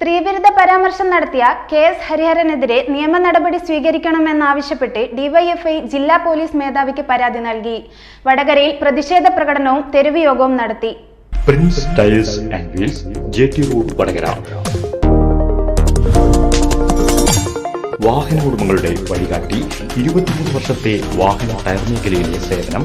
സ്ത്രീവിരുദ്ധ പരാമർശം നടത്തിയ K S ഹരിഹരനെതിരെ നിയമ നടപടി സ്വീകരിക്കണമെന്നാവശ്യപ്പെട്ട് ഡിവൈഎഫ്ഐ ജില്ലാ പോലീസ് മേധാവിക്ക് പരാതി നൽകി. വടകരയിൽ പ്രതിഷേധ പ്രകടനവും തെരുവ് യോഗവും നടത്തി. Prince and wheels J T road Vadakara. വാഹന ഉടമകളുടെ വഴികാട്ടി ഇരുപത്തിമൂന്ന് വർഷത്തെ വാഹന ടയർ മേഖലയിലെ സേവനം.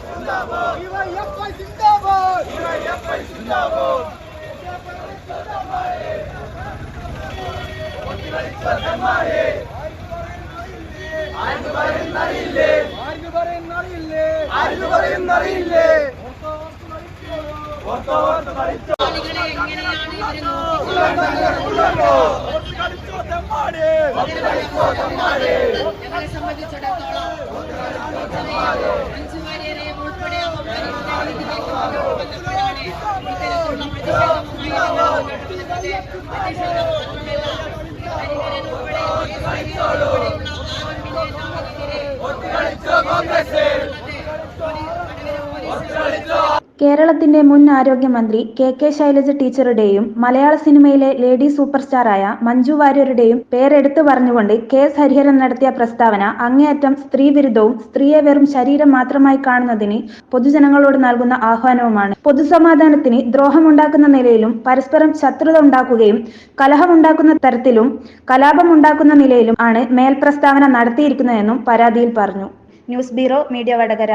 സിന്ദാബാദ് ആർക്ക് പറയുന്നറിയില്ലേ? ആർക്ക് പറയുന്നറിയില്ലേ? ഓർത്തോർത്ത് കളിച്ചോ ഓർത്ത് കളിച്ചോ തെമ്മാടി ഞങ്ങളെ സംബന്ധിച്ചിടത്തോളം മഞ്ജുവാര്യരെ ഉൾപ്പെടെ വന്നപ്പോഴാണ് ഇത്തരത്തിലുള്ള പ്രതിഷേധവുമായി. പ്രതിഷേധം ഉൾപ്പെടെ കേരളത്തിന്റെ മുൻ ആരോഗ്യമന്ത്രി കെ കെ ശൈലജ ടീച്ചറുടെയും മലയാള സിനിമയിലെ ലേഡി സൂപ്പർ സ്റ്റാറായ മഞ്ജു വാര്യരുടെയും പേരെടുത്തു പറഞ്ഞുകൊണ്ട് കെ എസ് ഹരിഹരൻ നടത്തിയ പ്രസ്താവന അങ്ങേയറ്റം സ്ത്രീവിരുദ്ധവും സ്ത്രീയെ വെറും ശരീരം മാത്രമായി കാണുന്നതിന് പൊതുജനങ്ങളോട് നൽകുന്ന ആഹ്വാനവുമാണ്. പൊതുസമാധാനത്തിന് ദ്രോഹമുണ്ടാക്കുന്ന നിലയിലും പരസ്പരം ശത്രുത ഉണ്ടാക്കുകയും കലഹമുണ്ടാക്കുന്ന തരത്തിലും കലാപമുണ്ടാക്കുന്ന നിലയിലും ആണ് മേൽ പ്രസ്താവന നടത്തിയിരിക്കുന്നതെന്നും പരാതിയിൽ പറഞ്ഞു. News bureau media Vadakara.